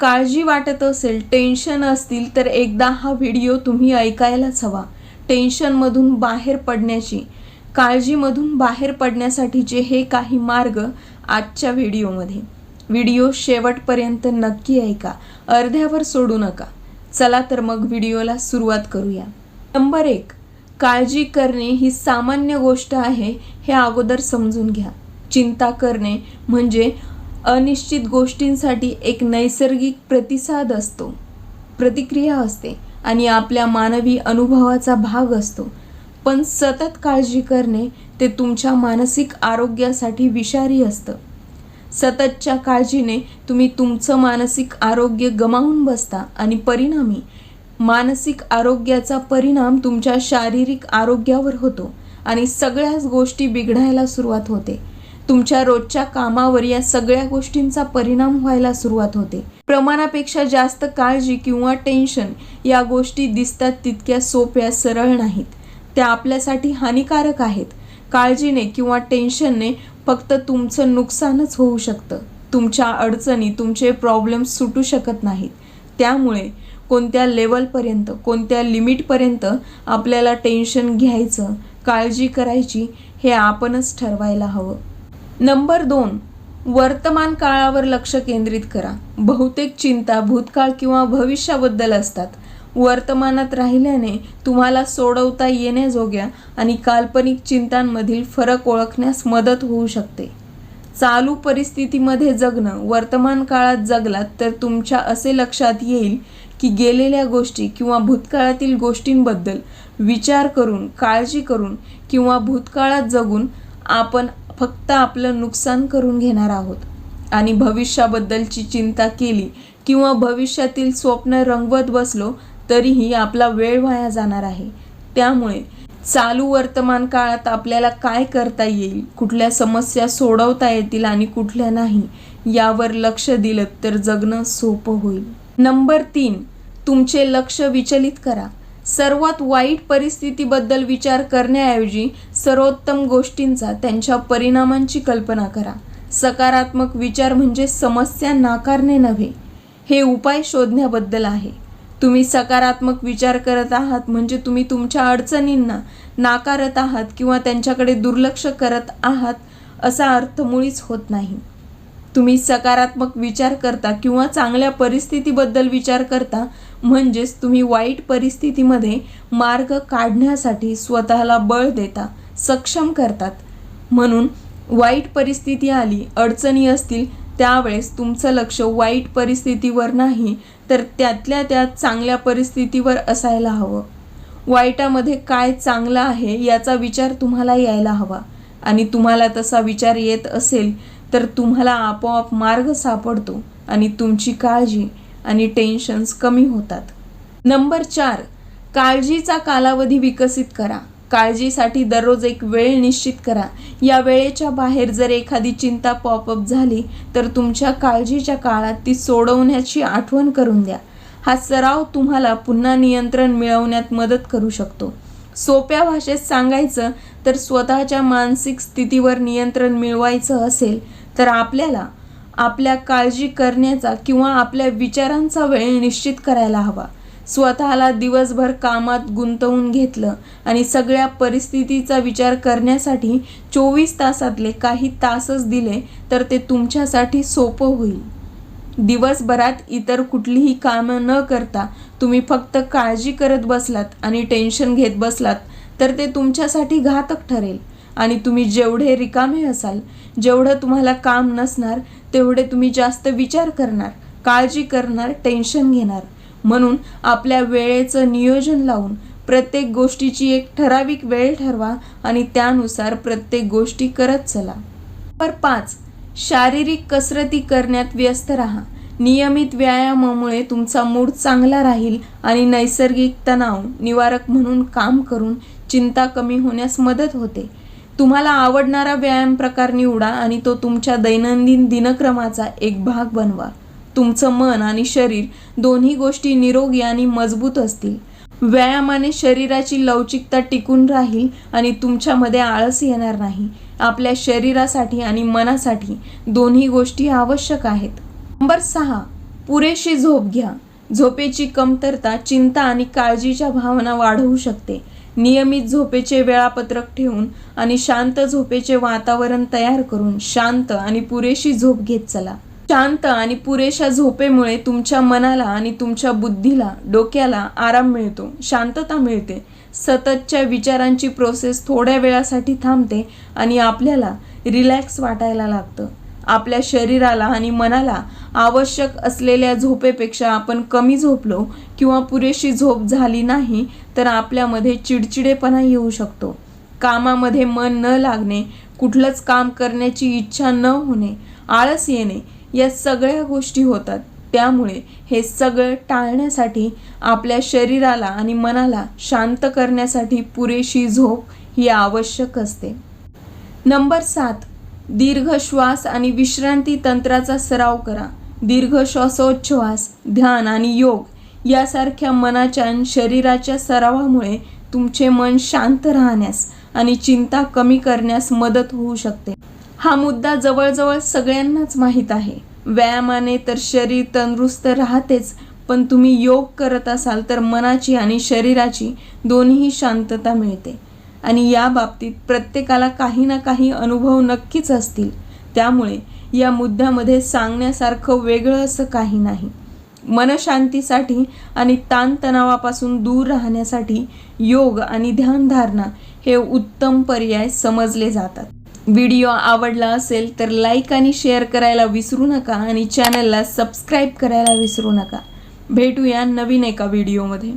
काळजी वाटत असेल टेन्शन असतील तर एकदा हा व्हिडिओ तुम्ही ऐकायलाच हवा. टेन्शनमधून बाहेर पडण्याची काळजीमधून बाहेर पडण्यासाठीचे हे काही मार्ग आजच्या व्हिडिओमध्ये. व्हिडिओ शेवटपर्यंत नक्की ऐका अर्ध्यावर सोडू नका. चला तर मग व्हिडिओला सुरुवात करूया. नंबर एक काळजी करणे ही सामान्य गोष्ट आहे हे अगोदर समजून घ्या. चिंता करणे म्हणजे अनिश्चित गोष्टींसाठी एक नैसर्गिक प्रतिसाद असतो. प्रतिक्रिया असते आणि आपल्या मानवी अनुभवाचा भाग असतो. पण सतत काळजी करणे ते तुमच्या मानसिक आरोग्यासाठी विषारी असतं. सततच्या काळजीने तुम्ही तुमचं मानसिक आरोग्य गमावून बसता आणि परिणामी मानसिक आरोग्याचा परिणाम तुमच्या शारीरिक आरोग्यावर होतो आणि सगळ्याच गोष्टी बिघडायला सुरुवात होते. तुमच्या रोजच्या कामावर या सगळ्या गोष्टींचा परिणाम व्हायला सुरुवात होते. प्रमाणापेक्षा जास्त काळजी किंवा टेन्शन या गोष्टी दिसतात तितक्या सोप्या सरळ नाहीत. त्या आपल्यासाठी हानिकारक आहेत. काळजीने किंवा टेन्शनने फक्त तुमचं नुकसानच होऊ शकतं. तुमच्या अडचणी तुमचे प्रॉब्लेम्स सुटू शकत नाहीत. त्यामुळे कोणत्या लेवलपर्यंत कोणत्या लिमिटपर्यंत आपल्याला टेन्शन घ्यायचं काळजी करायची हे आपणच ठरवायला हवं. नंबर दोन वर्तमान काळावर लक्ष केंद्रित करा. बहुतेक चिंता भूतकाळ किंवा भविष्याबद्दल असतात. वर्तमानात राहिल्याने तुम्हाला सोडवता येण्याजोग्या आणि काल्पनिक चिंतांमधील फरक ओळखण्यास मदत होऊ शकते. चालू परिस्थितीमध्ये जगणं वर्तमान काळात जगलात तर तुमच्या असे लक्षात येईल की गेलेल्या गोष्टी किंवा भूतकाळातील गोष्टींबद्दल विचार करून काळजी करून किंवा भूतकाळात जगून आपण फक्त आपलं नुकसान करून घेणार आहोत. आणि भविष्याबद्दलची चिंता केली किंवा भविष्यातील स्वप्न रंगवत बसलो तरीही आपला वेळ वाया जाणार आहे. त्यामुळे चालू वर्तमान काळात आपल्याला काय करता येईल कुठल्या समस्या सोडवता येतील आणि कुठल्या नाही यावर लक्ष दिलं तर जगणं सोपं होईल. नंबर तीन तुमचे लक्ष विचलित करा. सर्वात वाईट परिस्थितीबद्दल विचार करण्याऐवजी सर्वोत्तम गोष्टींचा त्यांच्या परिणामांची कल्पना करा. सकारात्मक विचार म्हणजे समस्या नाकारणे नव्हे. हे उपाय शोधण्याबद्दल आहे. तुम्ही सकारात्मक विचार करत आहात म्हणजे तुम्ही तुमच्या अडचणींना नाकारत आहात किंवा त्यांच्याकडे दुर्लक्ष करत आहात असा अर्थ मुळीच होत नाही. तुम्ही सकारात्मक विचार करता किंवा चांगल्या परिस्थितीबद्दल विचार करता म्हणजेच तुम्ही वाईट परिस्थितीमध्ये मार्ग काढण्यासाठी स्वतःला बळ देता सक्षम करतात. म्हणून वाईट परिस्थिती आली अडचणी असतील त्यावेळेस तुमचं लक्ष वाईट परिस्थितीवर नाही तर त्यातल्या त्यात चांगल्या परिस्थितीवर असायला हवं. वाईटामध्ये काय चांगलं आहे याचा विचार तुम्हाला यायला हवा. आणि तुम्हाला तसा विचार येत असेल तर तुम्हाला आपोआप मार्ग सापडतो आणि तुमची काळजी आणि टेन्शन्स कमी होतात. नंबर चार काळजीचा कालावधी विकसित करा. काळजीसाठी दररोज एक वेळ निश्चित करा. या वेळेच्या बाहेर जर एखादी चिंता पॉपअप झाली तर तुमच्या काळजीच्या काळात ती सोडवण्याची आठवण करून द्या. हा सराव तुम्हाला पुन्हा नियंत्रण मिळवण्यात मदत करू शकतो. सोप्या भाषेत सांगायचं तर स्वतःच्या मानसिक स्थितीवर नियंत्रण मिळवायचं असेल तर आपल्याला आपल्या काळजी करण्याचा किंवा आपल्या विचारांचा वेळ निश्चित करायला हवा. स्वतःला दिवसभर कामात गुंतवून घेतलं आणि सगळ्या परिस्थितीचा विचार करण्यासाठी चोवीस तासातले काही तासच दिले तर ते तुमच्यासाठी सोपं होईल. दिवसभरात इतर कुठलीही कामं न करता तुम्ही फक्त काळजी करत बसलात आणि टेन्शन घेत बसलात तर ते तुमच्यासाठी घातक ठरेल. आणि तुम्ही जेवढे रिकामे असाल जेवढं तुम्हाला काम नसणार तेवढे तुम्ही जास्त विचार करणार काळजी करणार टेन्शन घेणार. म्हणून आपल्या वेळेचं नियोजन लावून प्रत्येक गोष्टीची एक ठराविक वेळ ठरवा आणि त्यानुसार प्रत्येक गोष्टी करत चला. नंबर पाच शारीरिक कसरती करण्यात व्यस्त राहा. नियमित व्यायामामुळे तुमचा मूड चांगला राहील आणि नैसर्गिक तणाव निवारक म्हणून काम करून चिंता कमी होण्यास मदत होते. तुम्हाला आवडणारा व्यायाम प्रकार निवडा आणि तो तुमच्या दैनंदिन दिनक्रमाचा एक भाग बनवा. तुमचं मन आणि शरीर दोन्ही गोष्टी निरोगी आणि मजबूत असतील. व्यायामाने शरीराची लवचिकता टिकून राहील आणि तुमच्यामध्ये आळस येणार नाही. आपल्या शरीरासाठी आणि मनासाठी दोन्ही गोष्टी आवश्यक आहेत. नंबर सहा पुरेशी झोप घ्या. झोपेची कमतरता चिंता आणि काळजीच्या भावना वाढवू शकते. नियमित झोपेचे वेळापत्रक ठेवून आणि शांत झोपेचे वातावरण तयार करून शांत आणि पुरेशी झोप घेत चला. शांत आणि पुरेशा झोपेमुळे तुमच्या मनाला आणि तुमच्या बुद्धीला डोक्याला आराम मिळतो शांतता मिळते. सततच्या विचारांची प्रोसेस थोड्या वेळासाठी थांबते आणि आपल्याला रिलॅक्स वाटायला लागतं. आपल्या शरीराला आणि मनाला आवश्यक असलेल्या झोपेपेक्षा आपण कमी झोपलो किंवा पुरेशी झोप झाली नाही तर आपल्यामध्ये चिडचिडेपणा येऊ शकतो. कामामध्ये मन न लागणे कुठलंच काम करण्याची इच्छा न होणे आळस येणे या सगळ्या गोष्टी होतात. त्यामुळे हे सगळं टाळण्यासाठी आपल्या शरीराला आणि मनाला शांत करण्यासाठी पुरेशी झोप ही आवश्यक असते. नंबर सात दीर्घ श्वास आणि विश्रांती तंत्राचा सराव करा. दीर्घ श्वासोच्छ्वास ध्यान आणि योग यासारख्या मनाच्या आणि शरीराच्या सरावामुळे तुमचे मन शांत राहण्यास आणि चिंता कमी करण्यास मदत होऊ शकते. हा मुद्दा जवळजवळ सगळ्यांनाच माहीत आहे. व्यायामाने तर शरीर तंदुरुस्त राहतेच पण तुम्ही योग करत असाल तर मनाची आणि शरीराची दोन्ही शांतता मिळते. आणि या बाबतीत प्रत्येकाला काही ना काही अनुभव नक्कीच असतील. त्यामुळे या मुद्द्यामध्ये सांगण्यासारखं वेगळं असं काही नाही. मनशांतीसाठी आणि ताणतणावापासून दूर राहण्यासाठी योग आणि ध्यानधारणा हे उत्तम पर्याय समजले जातात. व्हिडिओ आवडला असेल तर लाईक आणि शेअर करायला विसरू नका आणि चॅनलला सबस्क्राईब करायला विसरू नका. भेटूया नवीन एका व्हिडिओमध्ये.